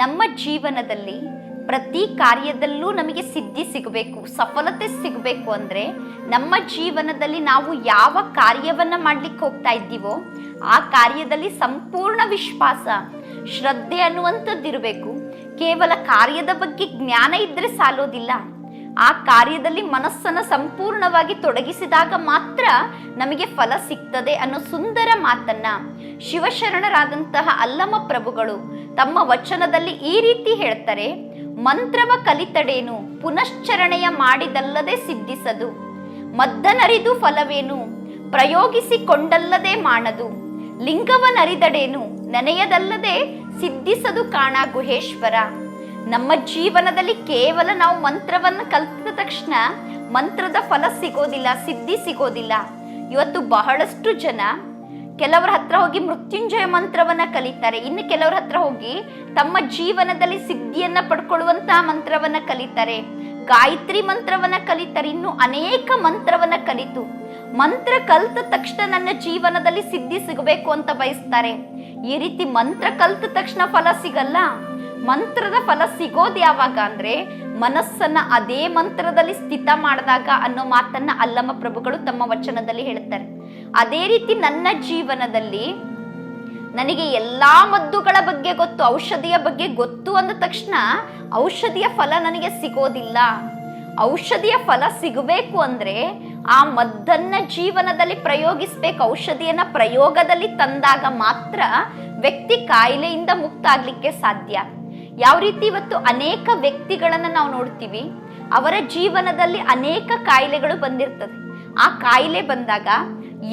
ನಮ್ಮ ಜೀವನದಲ್ಲಿ ಪ್ರತಿ ಕಾರ್ಯದಲ್ಲೂ ನಮಗೆ ಸಿದ್ಧಿ ಸಿಗಬೇಕು, ಸಫಲತೆ ಸಿಗಬೇಕು ಅಂದರೆ ನಮ್ಮ ಜೀವನದಲ್ಲಿ ನಾವು ಯಾವ ಕಾರ್ಯವನ್ನು ಮಾಡಲಿಕ್ಕೆ ಹೋಗ್ತಾ ಇದ್ದೀವೋ ಆ ಕಾರ್ಯದಲ್ಲಿ ಸಂಪೂರ್ಣ ವಿಶ್ವಾಸ, ಶ್ರದ್ಧೆ ಅನ್ನುವಂಥದ್ದಿರಬೇಕು. ಕೇವಲ ಕಾರ್ಯದ ಬಗ್ಗೆ ಜ್ಞಾನ ಇದ್ದರೆ ಸಾಲೋದಿಲ್ಲ. ಆ ಕಾರ್ಯದಲ್ಲಿ ಮನಸ್ಸನ್ನು ಸಂಪೂರ್ಣವಾಗಿ ತೊಡಗಿಸಿದಾಗ ಮಾತ್ರ ನಮಗೆ ಫಲ ಸಿಗ್ತದೆ ಅನ್ನೋ ಸುಂದರ ಮಾತನ್ನ ಶಿವಶರಣರಾದಂತಹ ಅಲ್ಲಮ ಪ್ರಭುಗಳು ತಮ್ಮ ವಚನದಲ್ಲಿ ಈ ರೀತಿ ಹೇಳ್ತಾರೆ, ಮಂತ್ರವ ಕಲಿತಡೇನು, ಪುನಶ್ಚರಣೆಯ ಮಾಡಿದಲ್ಲದೆ ಸಿದ್ಧಿಸದು. ಮದ್ದನರಿದು ಫಲವೇನು, ಪ್ರಯೋಗಿಸಿಕೊಂಡಲ್ಲದೆ ಮಾಡದು ಲಿಂಗವನರಿದಡೇನು ನೆನೆಯದಲ್ಲದೆ ಸಿದ್ಧಿಸದು ಕಾಣ ಗುಹೇಶ್ವರ. ನಮ್ಮ ಜೀವನದಲ್ಲಿ ಕೇವಲ ನಾವು ಮಂತ್ರವನ್ನು ಕಲಿತ ತಕ್ಷಣ ಮಂತ್ರದ ಫಲ ಸಿಗೋದಿಲ್ಲ, ಸಿದ್ಧಿ ಸಿಗೋದಿಲ್ಲ. ಇವತ್ತು ಬಹಳಷ್ಟು ಜನ ಕೆಲವರ ಹತ್ರ ಹೋಗಿ ಮೃತ್ಯುಂಜಯ ಮಂತ್ರವನ್ನ ಕಲಿತಾರೆ. ಇನ್ನು ಕೆಲವರ ಹತ್ರ ಹೋಗಿ ತಮ್ಮ ಜೀವನದಲ್ಲಿ ಸಿದ್ಧಿಯನ್ನ ಪಡ್ಕೊಳ್ಳುವಂತಹ ಮಂತ್ರವನ್ನ ಕಲಿತಾರೆ. ಗಾಯತ್ರಿ ಮಂತ್ರವನ್ನ ಕಲಿತಾರೆ. ಇನ್ನು ಅನೇಕ ಮಂತ್ರವನ್ನ ಕಲಿತು. ಮಂತ್ರ ಕಲ್ತ ತಕ್ಷಣ ನನ್ನ ಜೀವನದಲ್ಲಿ ಸಿದ್ಧಿ ಸಿಗಬೇಕು ಅಂತ ಬಯಸ್ತಾರೆ. ಈ ರೀತಿ ಮಂತ್ರ ಕಲ್ತ ತಕ್ಷಣ ಫಲ ಸಿಗಲ್ಲ. ಮಂತ್ರದ ಫಲ ಸಿಗೋದು ಯಾವಾಗ ಅಂದ್ರೆ ಮನಸ್ಸನ್ನ ಅದೇ ಮಂತ್ರದಲ್ಲಿ ಸ್ಥಿತ ಮಾಡಿದಾಗ ಅನ್ನೋ ಮಾತನ್ನ ಅಲ್ಲಮ ಪ್ರಭುಗಳು ತಮ್ಮ ವಚನದಲ್ಲಿ ಹೇಳ್ತಾರೆ. ಅದೇ ರೀತಿ ನನ್ನ ಜೀವನದಲ್ಲಿ ನನಗೆ ಎಲ್ಲಾ ಮದ್ದುಗಳ ಬಗ್ಗೆ ಗೊತ್ತು, ಔಷಧಿಯ ಬಗ್ಗೆ ಗೊತ್ತು ಅಂದ ತಕ್ಷಣ ಔಷಧಿಯ ಫಲ ನನಗೆ ಸಿಗೋದಿಲ್ಲ. ಔಷಧಿಯ ಫಲ ಸಿಗಬೇಕು ಅಂದ್ರೆ ಆ ಮದ್ದನ್ನ ಜೀವನದಲ್ಲಿ ಪ್ರಯೋಗಿಸ್ಬೇಕು, ಔಷಧಿಯನ್ನ ಪ್ರಯೋಗದಲ್ಲಿ ತಂದಾಗ ಮಾತ್ರ ವ್ಯಕ್ತಿ ಕಾಯಿಲೆಯಿಂದ ಮುಕ್ತ ಆಗ್ಲಿಕ್ಕೆ ಸಾಧ್ಯ. ಯಾವ ರೀತಿ ಇವತ್ತು ಅನೇಕ ವ್ಯಕ್ತಿಗಳನ್ನ ನಾವು ನೋಡ್ತೀವಿ, ಅವರ ಜೀವನದಲ್ಲಿ ಅನೇಕ ಕಾಯಿಲೆಗಳು ಬಂದಿರ್ತದೆ. ಆ ಕಾಯಿಲೆ ಬಂದಾಗ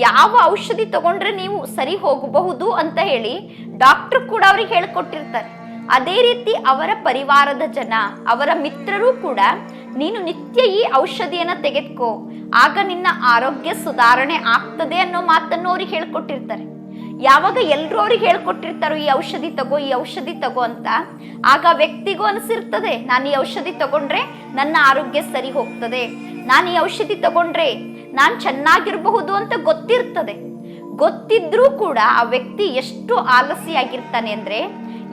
ಯಾವ ಔಷಧಿ ತಗೊಂಡ್ರೆ ನೀವು ಸರಿ ಹೋಗಬಹುದು ಅಂತ ಹೇಳಿ ಡಾಕ್ಟರ್ ಕೂಡ ಅವ್ರಿಗೆ ಹೇಳ್ಕೊಟ್ಟಿರ್ತಾರೆ. ಅದೇ ರೀತಿ ಅವರ ಪರಿವಾರದ ಜನ, ಅವರ ಮಿತ್ರರು ಕೂಡ ನೀನು ನಿತ್ಯ ಈ ಔಷಧಿಯನ್ನ ತೆಗೆದುಕೋ, ಆಗ ನಿನ್ನ ಆರೋಗ್ಯ ಸುಧಾರಣೆ ಆಗ್ತದೆ ಅನ್ನೋ ಮಾತನ್ನು ಅವ್ರಿಗೆ ಹೇಳ್ಕೊಟ್ಟಿರ್ತಾರೆ. ಯಾವಾಗ ಎಲ್ಲರೂ ಅವ್ರಿಗೆ ಹೇಳ್ಕೊಟ್ಟಿರ್ತಾರೋ, ಈ ಔಷಧಿ ತಗೋ, ಈ ಔಷಧಿ ತಗೋ ಅಂತ, ಆಗ ವ್ಯಕ್ತಿಗೂ ಅನಿಸಿರ್ತದೆ, ನಾನು ಈ ಔಷಧಿ ತಗೊಂಡ್ರೆ ನನ್ನ ಆರೋಗ್ಯ ಸರಿ ಹೋಗ್ತದೆ, ನಾನು ಈ ಔಷಧಿ ತಗೊಂಡ್ರೆ ನಾನು ಚೆನ್ನಾಗಿರಬಹುದು ಅಂತ ಗೊತ್ತಿರ್ತದೆ. ಗೊತ್ತಿದ್ರೂ ಕೂಡ ಆ ವ್ಯಕ್ತಿ ಎಷ್ಟು ಆಲಸಿಯಾಗಿರ್ತಾನೆ ಅಂದ್ರೆ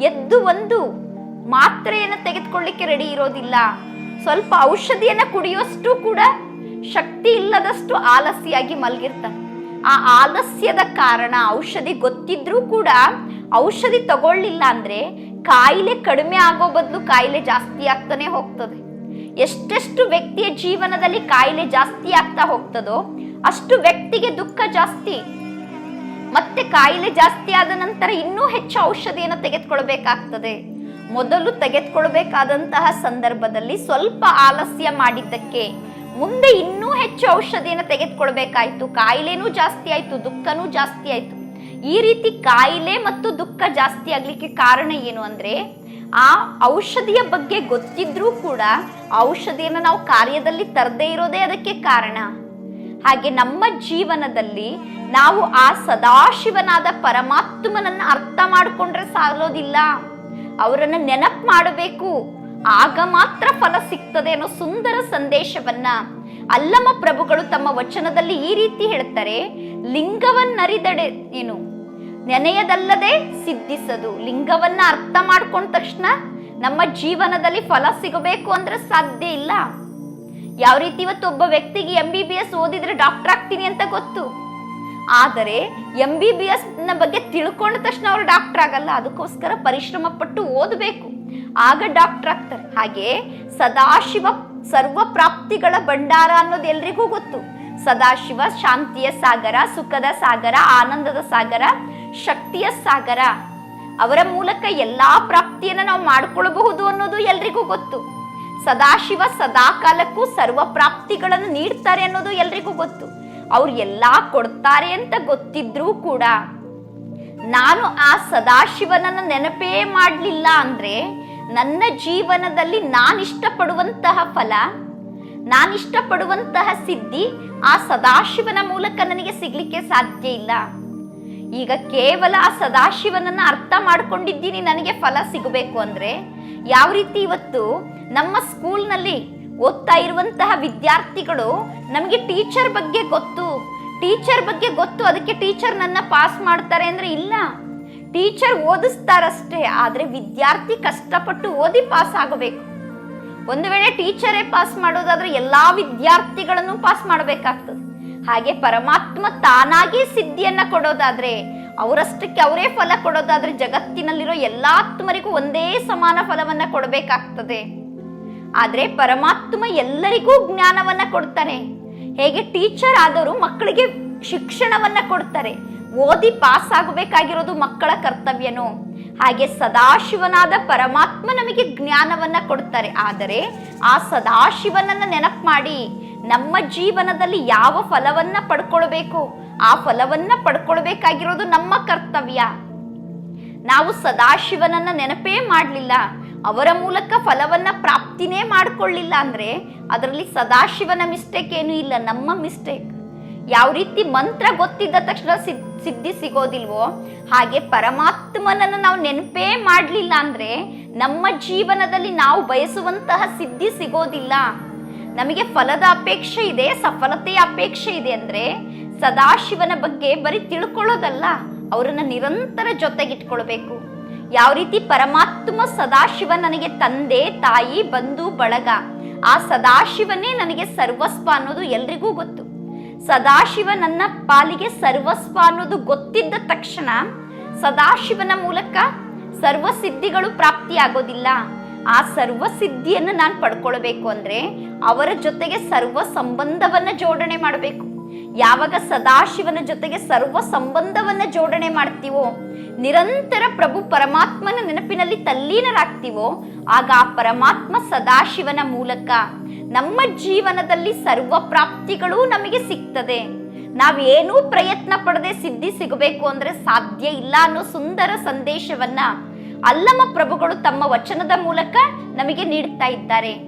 ಎದ್ದು ಒಂದು ಮಾತ್ರೆಯನ್ನು ತೆಗೆದುಕೊಳ್ಳಿಕ್ಕೆ ರೆಡಿ ಇರೋದಿಲ್ಲ. ಸ್ವಲ್ಪ ಔಷಧಿಯನ್ನ ಕುಡಿಯೋಷ್ಟು ಕೂಡ ಶಕ್ತಿ ಇಲ್ಲದಷ್ಟು ಆಲಸ್ಯಾಗಿ ಮಲಗಿರ್ತಾನೆ. ಆ ಆಲಸ್ಯದ ಕಾರಣ ಔಷಧಿ ಗೊತ್ತಿದ್ರೂ ಕೂಡ ಔಷಧಿ ತಗೊಳ್ಳಿಲ್ಲ ಅಂದ್ರೆ ಕಾಯಿಲೆ ಕಡಿಮೆ ಆಗೋ ಬದಲು ಕಾಯಿಲೆ ಜಾಸ್ತಿ ಆಗ್ತಾನೆ ಹೋಗ್ತದೆ. ಎಷ್ಟೆಷ್ಟು ವ್ಯಕ್ತಿಯ ಜೀವನದಲ್ಲಿ ಕಾಯಿಲೆ ಜಾಸ್ತಿ ಆಗ್ತಾ ಹೋಗ್ತದೋ ಅಷ್ಟು ವ್ಯಕ್ತಿಗೆ ದುಃಖ ಜಾಸ್ತಿ. ಮತ್ತೆ ಕಾಯಿಲೆ ಜಾಸ್ತಿ ಆದ ನಂತರ ಇನ್ನೂ ಹೆಚ್ಚು ಔಷಧಿಯನ್ನು ತೆಗೆದುಕೊಳ್ಬೇಕಾಗ್ತದೆ. ಮೊದಲು ತೆಗೆದುಕೊಳ್ಬೇಕಾದಂತಹ ಸಂದರ್ಭದಲ್ಲಿ ಸ್ವಲ್ಪ ಆಲಸ್ಯ ಮಾಡಿದ್ದಕ್ಕೆ ಮುಂದೆ ಇನ್ನೂ ಹೆಚ್ಚು ಔಷಧಿಯನ್ನು ತೆಗೆದುಕೊಳ್ಬೇಕಾಯ್ತು. ಕಾಯಿಲೆನೂ ಜಾಸ್ತಿ ಆಯ್ತು, ದುಃಖನೂ ಜಾಸ್ತಿ ಆಯ್ತು. ಈ ರೀತಿ ಕಾಯಿಲೆ ಮತ್ತು ದುಃಖ ಜಾಸ್ತಿ ಆಗ್ಲಿಕ್ಕೆ ಕಾರಣ ಏನು ಅಂದ್ರೆ ಆ ಔಷಧಿಯ ಬಗ್ಗೆ ಗೊತ್ತಿದ್ರೂ ಕೂಡ ಔಷಧಿಯನ್ನು ನಾವು ಕಾರ್ಯದಲ್ಲಿ ತರದೇ ಇರೋದೇ ಅದಕ್ಕೆ ಕಾರಣ. ಹಾಗೆ ನಮ್ಮ ಜೀವನದಲ್ಲಿ ನಾವು ಆ ಸದಾಶಿವನಾದ ಪರಮಾತ್ಮನನ್ನ ಅರ್ಥ ಮಾಡಿಕೊಂಡ್ರೆ ಸಾಲೋದಿಲ್ಲ. ಅವರನ್ನು ನೆನಪು ಮಾಡಬೇಕು. ಆಗ ಮಾತ್ರ ಫಲ ಸಿಗ್ತದೆ ಅನ್ನೋ ಸುಂದರ ಸಂದೇಶವನ್ನ ಅಲ್ಲಮ ಪ್ರಭುಗಳು ತಮ್ಮ ವಚನದಲ್ಲಿ ಈ ರೀತಿ ಹೇಳ್ತಾರೆ, ಲಿಂಗವನ್ನರಿದಡೆ ಏನು? ನೆನೆಯದಲ್ಲದೆ ಸಿದ್ಧಿಸದು. ಲಿಂಗವನ್ನ ಅರ್ಥ ಮಾಡ್ಕೊಂಡ ತಕ್ಷಣ ನಮ್ಮ ಜೀವನದಲ್ಲಿ ಫಲ ಸಿಗಬೇಕು ಅಂದ್ರೆ ಸಾಧ್ಯ ಇಲ್ಲ. ಯಾವ ರೀತಿ ಇವತ್ತು ಒಬ್ಬ ವ್ಯಕ್ತಿಗೆ ಎಂ ಬಿ ಬಿ ಎಸ್ ಓದಿದ್ರೆ ಡಾಕ್ಟರ್ ಆಗ್ತೀನಿ ಅಂತ ಗೊತ್ತು? ಆದರೆ ಎಂ ಬಿ ಬಿ ಎಸ್ನ ಬಗ್ಗೆ ತಿಳ್ಕೊಂಡ ತಕ್ಷಣ ಅವರು ಡಾಕ್ಟರ್ ಆಗಲ್ಲ. ಅದಕ್ಕೋಸ್ಕರ ಪರಿಶ್ರಮ ಪಟ್ಟು ಓದಬೇಕು. ಆಗ ಡಾಕ್ಟರ್ ಆಗ್ತಾರೆ. ಹಾಗೆ ಸದಾಶಿವ ಸರ್ವ ಪ್ರಾಪ್ತಿಗಳ ಭಂಡಾರ ಅನ್ನೋದು ಎಲ್ರಿಗೂ ಗೊತ್ತು. ಸದಾಶಿವ ಶಾಂತಿಯ ಸಾಗರ, ಸುಖದ ಸಾಗರ, ಆನಂದದ ಸಾಗರ ಶಕ್ತಿಯ ಸಾಗರ. ಅವರ ಮೂಲಕ ಎಲ್ಲಾ ಪ್ರಾಪ್ತಿಯನ್ನು ನಾವು ಮಾಡಿಕೊಳ್ಳಬಹುದು ಅನ್ನೋದು ಎಲ್ರಿಗೂ ಗೊತ್ತು. ಸದಾಶಿವ ಸದಾ ಕಾಲಕ್ಕೂ ಸರ್ವ ಪ್ರಾಪ್ತಿಗಳನ್ನು ನೀಡ್ತಾರೆ ಅನ್ನೋದು ಎಲ್ರಿಗೂ ಗೊತ್ತು. ಅವ್ರು ಎಲ್ಲಾ ಕೊಡ್ತಾರೆ ಅಂತ ಗೊತ್ತಿದ್ರೂ ಕೂಡ ನಾನು ಆ ಸದಾಶಿವನನ್ನ ನೆನಪೇ ಮಾಡಲಿಲ್ಲ ಅಂದ್ರೆ ನನ್ನ ಜೀವನದಲ್ಲಿ ನಾನು ಇಷ್ಟಪಡುವಂತಹ ಫಲ, ನಾನು ಇಷ್ಟಪಡುವಂತಹ ಸಿದ್ಧಿ ಆ ಸದಾಶಿವನ ಮೂಲಕ ನನಗೆ ಸಿಗ್ಲಿಕ್ಕೆ ಸಾಧ್ಯ ಇಲ್ಲ. ಈಗ ಕೇವಲ ಆ ಸದಾಶಿವನನ್ನ ಅರ್ಥ ಮಾಡ್ಕೊಂಡಿದ್ದೀನಿ ನನಗೆ ಫಲ ಸಿಗಬೇಕು ಅಂದ್ರೆ ಯಾವ ರೀತಿ ಇವತ್ತು ನಮ್ಮ ಸ್ಕೂಲ್ನಲ್ಲಿ ಓದ್ತಾ ಇರುವಂತಹ ವಿದ್ಯಾರ್ಥಿಗಳು ನಮಗೆ ಟೀಚರ್ ಬಗ್ಗೆ ಗೊತ್ತು, ಟೀಚರ್ ಬಗ್ಗೆ ಗೊತ್ತು, ಅದಕ್ಕೆ ಟೀಚರ್ ನನ್ನ ಪಾಸ್ ಮಾಡ್ತಾರೆ ಅಂದ್ರೆ ಇಲ್ಲ. ಟೀಚರ್ ಓದಿಸ್ತಾರಷ್ಟೇ, ಆದರೆ ವಿದ್ಯಾರ್ಥಿ ಕಷ್ಟಪಟ್ಟು ಓದಿ ಪಾಸ್ ಆಗಬೇಕು. ಒಂದು ವೇಳೆ ಟೀಚರೇ ಪಾಸ್ ಮಾಡೋದಾದ್ರೆ ಎಲ್ಲಾ ವಿದ್ಯಾರ್ಥಿಗಳನ್ನು ಪಾಸ್ ಮಾಡಬೇಕಾಗ್ತದೆ. ಹಾಗೆ ಪರಮಾತ್ಮ ತಾನಾಗಿ ಸಿದ್ಧಿಯನ್ನ ಕೊಡೋದಾದ್ರೆ, ಅವರಷ್ಟಕ್ಕೆ ಅವರೇ ಫಲ ಕೊಡೋದಾದ್ರೆ ಜಗತ್ತಿನಲ್ಲಿರೋ ಎಲ್ಲಾತ್ಮರಿಗೂ ಒಂದೇ ಸಮಾನ ಫಲವನ್ನ ಕೊಡಬೇಕಾಗ್ತದೆ. ಆದ್ರೆ ಪರಮಾತ್ಮ ಎಲ್ಲರಿಗೂ ಜ್ಞಾನವನ್ನ ಕೊಡ್ತಾನೆ ಹೇಗೆ ಟೀಚರ್ ಆದವರು ಮಕ್ಕಳಿಗೆ ಶಿಕ್ಷಣವನ್ನ ಕೊಡ್ತಾರೆ. ಓದಿ ಪಾಸ್ ಆಗಬೇಕಾಗಿರೋದು ಮಕ್ಕಳ ಕರ್ತವ್ಯನೋ, ಹಾಗೆ ಸದಾಶಿವನಾದ ಪರಮಾತ್ಮ ನಮಗೆ ಜ್ಞಾನವನ್ನ ಕೊಡ್ತಾರೆ. ಆದರೆ ಆ ಸದಾಶಿವನನ್ನ ನೆನಪು ಮಾಡಿ ನಮ್ಮ ಜೀವನದಲ್ಲಿ ಯಾವ ಫಲವನ್ನ ಪಡ್ಕೊಳ್ಬೇಕು? ಆ ಫಲವನ್ನ ಪಡ್ಕೊಳ್ಬೇಕಾಗಿರೋದು ನಮ್ಮ ಕರ್ತವ್ಯ. ನಾವು ಸದಾಶಿವನನ್ನ ನೆನಪೇ ಮಾಡಲಿಲ್ಲ. ಅವರ ಮೂಲಕ ಫಲವನ್ನ ಪ್ರಾಪ್ತಿನೇ ಮಾಡ್ಕೊಳ್ಳಿಲ್ಲ ಅಂದ್ರೆ ಅದರಲ್ಲಿ ಸದಾಶಿವನ ಮಿಸ್ಟೇಕ್ ಏನೂ ಇಲ್ಲ, ನಮ್ಮ ಮಿಸ್ಟೇಕ್ ಯಾವ ರೀತಿ ಮಂತ್ರ ಗೊತ್ತಿದ್ದ ತಕ್ಷಣ ಸಿದ್- ಸಿದ್ಧಿ ಸಿಗೋದಿಲ್ವೋ, ಹಾಗೆ ಪರಮಾತ್ಮನನ್ನು ನಾವು ನೆನಪೇ ಮಾಡಲಿಲ್ಲ ಅಂದ್ರೆ ನಮ್ಮ ಜೀವನದಲ್ಲಿ ನಾವು ಬಯಸುವಂತಹ ಸಿದ್ಧಿ ಸಿಗೋದಿಲ್ಲ. ನಮಗೆ ಫಲದ ಅಪೇಕ್ಷೆ ಇದೆ, ಸಫಲತೆಯ ಅಪೇಕ್ಷೆ ಇದೆ ಅಂದ್ರೆ ಸದಾಶಿವನ ಬಗ್ಗೆ ಬರೀ ತಿಳ್ಕೊಳ್ಳೋದಲ್ಲ, ಅವರನ್ನ ನಿರಂತರ ಜೊತೆಗಿಟ್ಕೊಳ್ಬೇಕು. ಯಾವ ರೀತಿ ಪರಮಾತ್ಮ ಸದಾಶಿವ ನನಗೆ ತಂದೆ, ತಾಯಿ, ಬಂಧು, ಬಳಗ, ಆ ಸದಾಶಿವನೇ ನನಗೆ ಸರ್ವಸ್ವ ಅನ್ನೋದು ಎಲ್ರಿಗೂ ಗೊತ್ತು. ಸದಾಶಿವ ನನ್ನ ಪಾಲಿಗೆ ಸರ್ವಸ್ವ ಅನ್ನೋದು ಗೊತ್ತಿದ್ದ ತಕ್ಷಣ ಸದಾಶಿವನ ಮೂಲಕ ಸರ್ವ ಸಿದ್ಧಿಗಳು ಪ್ರಾಪ್ತಿಯಾಗೋದಿಲ್ಲ. ಆ ಸರ್ವ ಸಿದ್ಧಿಯನ್ನು ನಾನು ಪಡ್ಕೊಳ್ಬೇಕು ಅಂದ್ರೆ ಅವರ ಜೊತೆಗೆ ಸರ್ವ ಸಂಬಂಧವನ್ನು ಜೋಡಣೆ ಮಾಡಬೇಕು. ಯಾವಾಗ ಸದಾಶಿವನ ಜೊತೆಗೆ ಸರ್ವ ಸಂಬಂಧವನ್ನು ಜೋಡಣೆ ಮಾಡ್ತೀವೋ, ನಿರಂತರ ಪ್ರಭು ಪರಮಾತ್ಮನ ನೆನಪಿನಲ್ಲಿ ತಲ್ಲೀನರಾಗ್ತೀವೋ, ಆಗ ಆ ಪರಮಾತ್ಮ ಸದಾಶಿವನ ಮೂಲಕ ನಮ್ಮ ಜೀವನದಲ್ಲಿ ಸರ್ವ ಪ್ರಾಪ್ತಿಗಳು ನಮಗೆ ಸಿಗ್ತದೆ. ನಾವೇನೂ ಪ್ರಯತ್ನ ಪಡದೆ ಸಿದ್ಧಿ ಸಿಗಬೇಕು ಅಂದ್ರೆ ಸಾಧ್ಯ ಇಲ್ಲ ಅನ್ನೋ ಸುಂದರ ಸಂದೇಶವನ್ನ ಅಲ್ಲಮ ಪ್ರಭುಗಳು ತಮ್ಮ ವಚನದ ಮೂಲಕ ನಮಗೆ ನೀಡುತ್ತಾ ಇದ್ದಾರೆ.